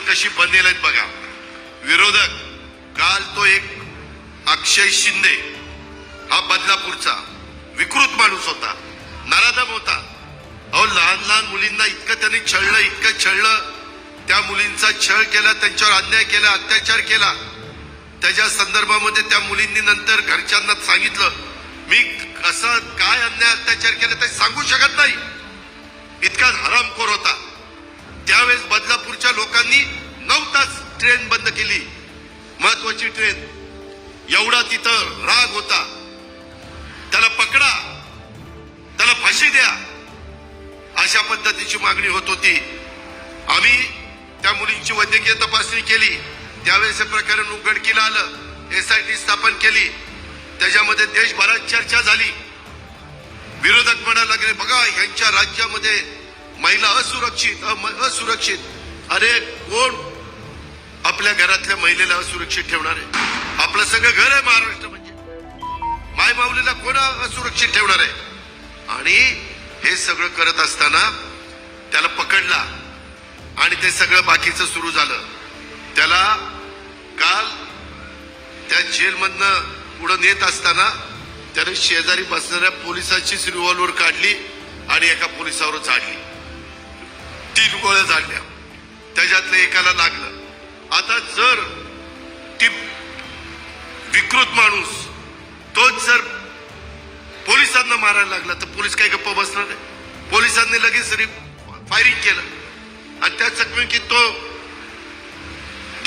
कशी बनेल आहेत बघा. विरोधक काल तो एक अक्षय शिंदे हा बदलापूरचा विकृत माणूस होता. नराधम होता. अहो लहान लहान मुलींना इतकं त्यांनी छळलं इतकं छळलं. त्या मुलींचा छळ केला त्यांच्यावर अन्याय केला अत्याचार केला. त्याच्या संदर्भामध्ये त्या मुलींनी नंतर घरच्यांना सांगितलं मी कसं काय अन्याय अत्याचार केला ते सांगू शकत नाही. इतका हराम ट्रेन बंद केली. महत्वाची ट्रेन. एवढा तिथं राग होता. त्याला पकडा. त्याला फाशी द्या. अशा पद्धतीची मागणी होत होती. आम्ही त्या मुलींची वैद्यकीय तपासणी केली. त्यावेळेस हे प्रकरण उघडकीला आलं. एसआयटी स्थापन केली. त्याच्यामध्ये देशभरात चर्चा झाली. विरोधक म्हणायला लागले बघा यांच्या राज्यामध्ये महिला असुरक्षित अम- असुरक्षित. अरे कोण? आपल्या घरातल्या महिलेला असुरक्षित ठेवणार आहे. आपलं सगळं घर आहे महाराष्ट्र म्हणजे. माय माऊलीला कोण असुरक्षित ठेवणार आहे? आणि हे सगळं करत असताना त्याला पकडला आणि ते सगळं बाकीचं सुरू झालं. त्याला काल त्या जेलमधनं पुढं नेत असताना त्याने शेजारी बसणाऱ्या पोलिसाचीच रिव्हॉल्वर काढली आणि एका पोलिसावर झाडली. तीन गोळ्या झाडल्या. त्याच्यातलं एकाला लागलं. आता जर ती विकृत माणूस तोच जर पोलिसांना मारायला लागला तर पोलीस काय गप्प बसणार आहे पोलिसांनी लगेच फायरिंग केलं. आणि त्या चकमकीत तो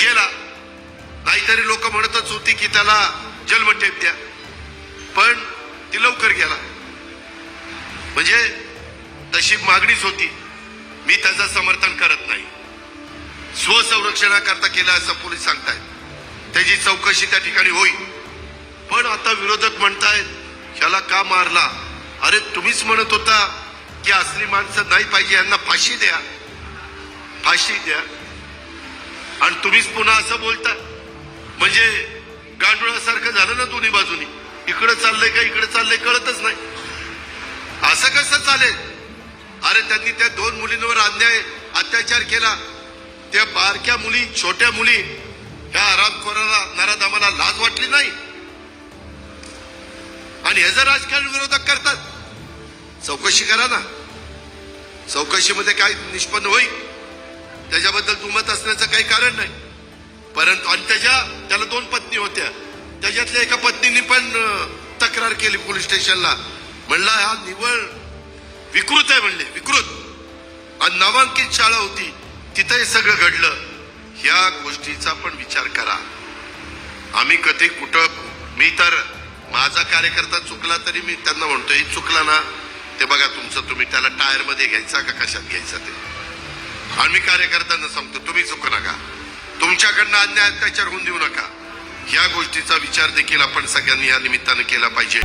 गेला. नाहीतरी लोक म्हणतच होती की त्याला जन्मठेप द्या. पण ती लवकर गेला. म्हणजे तशी मागणीच होती. मी त्याचं समर्थन करत नाही. संरक्षणाकरता केला असं पोलीस सांगतायत. त्याची चौकशी त्या ठिकाणी होईल. पण आता विरोधक म्हणतायत ह्याला का मारला? अरे तुम्हीच म्हणत होता की असली माणसं नाही पाहिजे यांना फाशी द्या. फाशी द्या. आणि तुम्हीच पुन्हा असं बोलता म्हणजे गांडुळासारखं झालं ना दोन्ही बाजूनी? इकडे चाललंय का इकडे चाललंय कळतच नाही. असं कसं चालेल? अरे त्यांनी त्या दोन मुलींवर अन्याय अत्याचार केला. त्या बारक्या मुली छोट्या मुली ह्या आरामखोराला नराधामाला लाज वाटली नाही. आणि ह्याचं राजकारण विरोधक करतात चौकशी करा ना. चौकशीमध्ये काय निष्पन्न होईल त्याच्याबद्दल दुमत असण्याचं काही कारण नाही. परंतु आणि त्याच्या त्याला दोन पत्नी होत्या. त्याच्यातल्या एका पत्नीने पण तक्रार केली पोलीस स्टेशनला. म्हणला हा निवळ विकृत आहे म्हणले. विकृत. आणि नामांकित शाळा होती. तिथं हे सगळं घडलं. ह्या गोष्टीचा पण विचार करा. आम्ही कधी कुठं मी तर माझा कार्यकर्ता चुकला तरी मी त्यांना म्हणतो हे चुकला ना. ते बघा तुमचं तुम्ही त्याला टायरमध्ये घ्यायचा का कशात घ्यायचा ते. आम्ही कार्यकर्त्यांना सांगतो तुम्ही चुकू नका. तुमच्याकडनं अन्याय अत्याचार होऊन देऊ नका. या गोष्टीचा विचार देखील आपण सगळ्यांनी या निमित्तानं केला पाहिजे.